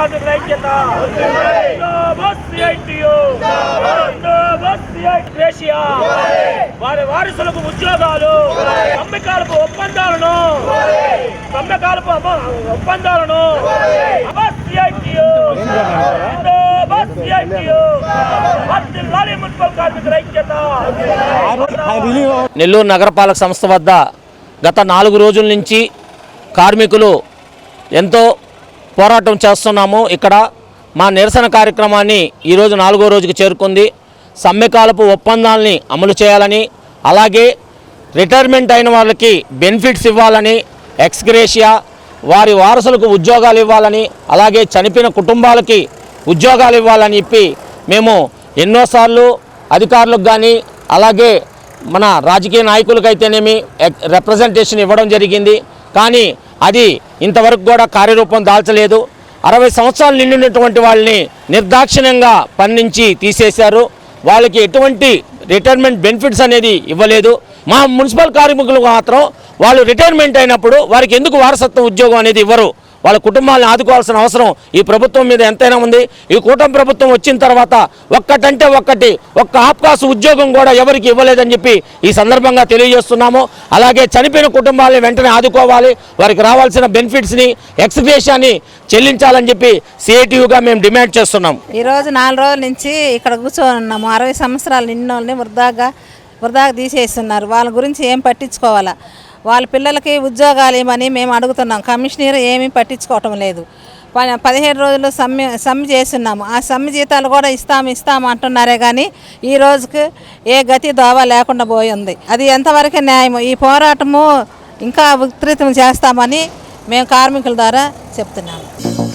జిందాబాద్ CITU. వారి వారసులకు ఉద్యోగాలు అమ్మకాలకు ఒప్పందాలను అమ్మకాలకు ఒప్పందాలను నెల్లూరు నగరపాలక సంస్థ వద్ద గత నాలుగు రోజుల నుంచి కార్మికులు ఎంతో పోరాటం చేస్తున్నాము. ఇక్కడ మా నిరసన కార్యక్రమాన్ని ఈరోజు నాలుగో రోజుకి చేరుకుంది. సమ్మెకాలపు ఒప్పందాలని అమలు చేయాలని అలాగే రిటైర్మెంట్ అయిన వాళ్ళకి బెనిఫిట్స్ ఇవ్వాలని ఎక్స్గ్రేషియా వారి వారసులకు ఉద్యోగాలు ఇవ్వాలని అలాగే చనిపోయిన కుటుంబాలకి ఉద్యోగాలు ఇవ్వాలని చెప్పి మేము ఎన్నోసార్లు అధికారులకు కానీ అలాగే మన రాజకీయ నాయకులకైతేనేమి రిప్రజెంటేషన్ ఇవ్వడం జరిగింది. కానీ అది ఇంతవరకు కూడా కార్యరూపం దాల్చలేదు. అరవై సంవత్సరాలు నిండినటువంటి వాళ్ళని నిర్దాక్షిణ్యంగా పన్నించి తీసేశారు. వాళ్ళకి ఎటువంటి రిటైర్మెంట్ బెనిఫిట్స్ అనేది ఇవ్వలేదు. మా మున్సిపల్ కార్మికులు మాత్రం వాళ్ళు రిటైర్మెంట్ అయినప్పుడు వారికి ఎందుకు వారసత్వ ఉద్యోగం అనేది ఇవ్వరు? వాళ్ళ కుటుంబాలను ఆదుకోవాల్సిన అవసరం ఈ ప్రభుత్వం మీద ఎంతైనా ఉంది. ఈ కూటమి ప్రభుత్వం వచ్చిన తర్వాత ఒక్కటంటే ఒక్కటి ఒక్క ఆప్కాసు ఉద్యోగం కూడా ఎవరికి ఇవ్వలేదని చెప్పి ఈ సందర్భంగా తెలియజేస్తున్నాము. అలాగే చనిపోయిన కుటుంబాలను వెంటనే ఆదుకోవాలి. వారికి రావాల్సిన బెనిఫిట్స్ని ఎక్స్గ్రేషన్ని చెల్లించాలని చెప్పి సిఐటియుగా మేము డిమాండ్ చేస్తున్నాం. ఈరోజు నాలుగు రోజుల నుంచి ఇక్కడ కూర్చొని ఉన్నాము. అరవై సంవత్సరాలు నిన్నోళ్ళని వృధాగా వృధాగా తీసేస్తున్నారు. వాళ్ళ గురించి ఏం పట్టించుకోవాలా? వాళ్ళ పిల్లలకి ఉద్యోగాలు ఏమని మేము అడుగుతున్నాం. కమిషనర్ ఏమీ పట్టించుకోవటం లేదు. ప- పదిహేడు రోజులు సమ్మె సమ్మె చేస్తున్నాము. ఆ సమ్మె జీతాలు కూడా ఇస్తాము ఇస్తాము అంటున్నారే కానీ ఈ రోజుకి ఏ గతి దోవ లేకుండా పోయింది. అది ఎంతవరకు న్యాయము? ఈ పోరాటము ఇంకా విస్తృతం చేస్తామని మేము కార్మికుల ద్వారా చెప్తున్నాము.